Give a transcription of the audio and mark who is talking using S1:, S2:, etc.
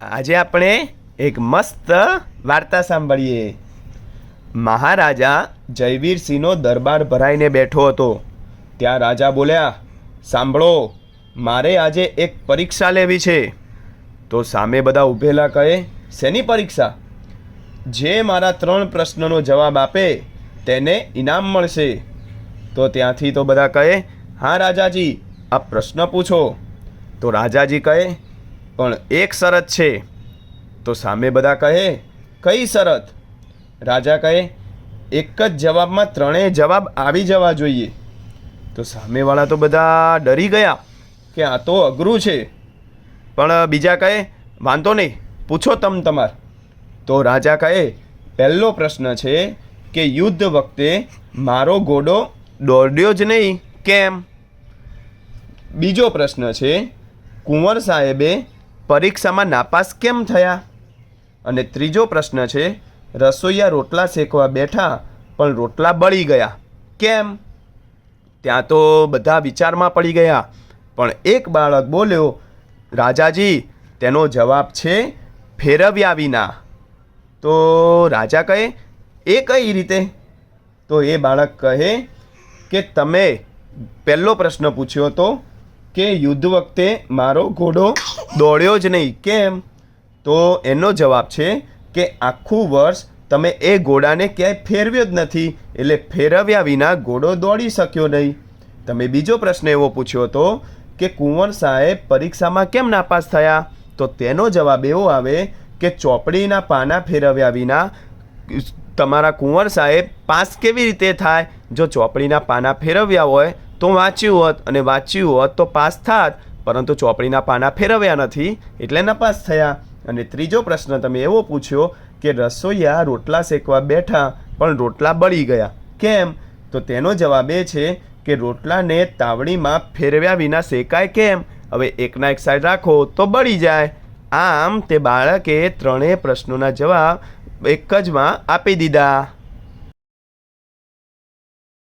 S1: આજે આપણે એક મસ્ત વાર્તા સાંભળીએ. મહારાજા જયવીરસિંહનો દરબાર ભરાઈને બેઠો હતો. ત્યાં રાજા બોલ્યા, સાંભળો, મારે આજે એક પરીક્ષા લેવી છે. તો સામે બધા ઊભેલા કહે, શેની પરીક્ષા? જે મારા ત્રણ પ્રશ્નનો જવાબ આપે, તેને ઇનામ મળશે. તો ત્યાંથી તો બધા કહે, હા, રાજાજી, આ પ્રશ્ન પૂછો. તો રાજાજી કહે પણ એક શરત છે. તો સામે બધા કહે, કઈ શરત? રાજા કહે, એક જ જવાબમાં ત્રણેય જવાબ આવી જવા જોઈએ. તો સામેવાળા તો બધા ડરી ગયા કે આ તો અઘરું છે. પણ બીજા કહે, વાંધો નહીં, પૂછો તમ તમાર. તો રાજા કહે, પહેલો પ્રશ્ન છે કે યુદ્ધ વખતે મારો ઘોડો દોડ્યો જ નહીં, કેમ? બીજો પ્રશ્ન છે, કુંવર સાહેબે પરીક્ષામાં નાપાસ કેમ થયા? અને ત્રીજો પ્રશ્ન છે, રસોઈયા રોટલા શેકવા બેઠા, પણ રોટલા બળી ગયા. કેમ? ત્યાં તો બધા વિચારમાં પડી ગયા. પણ એક બાળક બોલ્યો, રાજાજી, તેનો જવાબ છે, ફેરવ્યા વિના. તો રાજા કહે, એ કઈ રીતે? તો એ બાળક કહે, કે તમે પહેલો પ્રશ્ન પૂછ્યો હતો કે યુદ્ધ વખતે મારો ઘોડો દોડ્યો જ નહીં. કેમ? તો એનો જવાબ છે કે આખું વર્ષ તમે એ ઘોડાને ક્યાંય ફેરવ્યો જ નથી. એટલે ફેરવ્યા વિના ઘોડો દોડી શક્યો નહીં. તમે બીજો પ્રશ્ન એવો પૂછ્યો હતો કે કુંવર સાહેબ પરીક્ષામાં કેમ નાપાસ થયા? તો તેનો જવાબ એવો આવે કે ચોપડીના પાના ફેરવ્યા વિના તમારા કુંવર સાહેબ પાસ કેવી રીતે થાય? જો ચોપડીના પાના ફેરવ્યા હોય તો વાંચ્યું હોત અને વાંચ્યું હોત તો પાસ થાત, પરંતુ ચોપડીના પાના ફેરવ્યા નથી, એટલે નપાસ થયા. અને ત્રીજો પ્રશ્ન તમે એવો પૂછ્યો કે રસોઈયા રોટલા શેકવા બેઠા, પણ રોટલા બળી ગયા. કેમ? તો તેનો જવાબ એ છે કે રોટલાને તાવડીમાં ફેરવ્યા વિના શેકાય કેમ? હવે એકના એક સાઈડ રાખો તો બળી જાય. આમ તે બાળકે ત્રણેય પ્રશ્નોના જવાબ એક જ માં આપી દીધા.